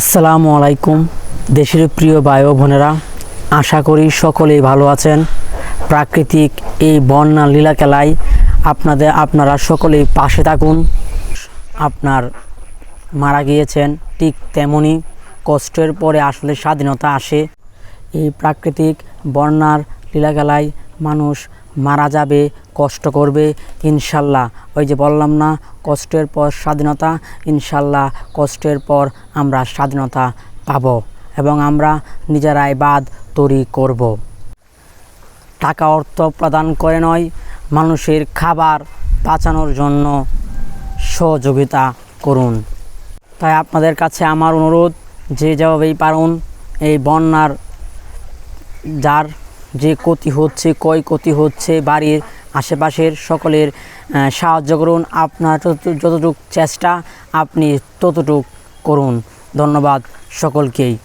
আসসালামু আলাইকুম, দেশের প্রিয় ও বোনেরা। আশা করি সকলেই ভালো আছেন। প্রাকৃতিক এই বন্যা লীলা খেলায় আপনাদের, আপনারা সকলেই পাশে থাকুন। আপনার মারা গিয়েছেন ঠিক তেমনই কষ্টের পরে আসলে স্বাধীনতা আসে। এই প্রাকৃতিক বন্যার লীলাখেলায় মানুষ মারা যাবে, কষ্ট করবে, ইনশাল্লাহ। ওই যে বললাম না, কষ্টের পর স্বাধীনতা, ইনশাল্লাহ কষ্টের পর আমরা স্বাধীনতা পাব এবং আমরা নিজেরাই বাদ তৈরি করব। টাকা অর্থ প্রদান করে নয়, মানুষের খাবার বাঁচানোর জন্য সহযোগিতা করুন। তাই আপনাদের কাছে আমার অনুরোধ, যে যেভাবেই পারুন, এই বন্যার যার যে ক্ষতি হচ্ছে, কয় ক্ষতি হচ্ছে, বাড়ির আশেপাশের সকলের সাহায্য করুন। আপনার যত- যতটুক চেষ্টা, আপনি ততটুক করুন। ধন্যবাদ সকলকেই।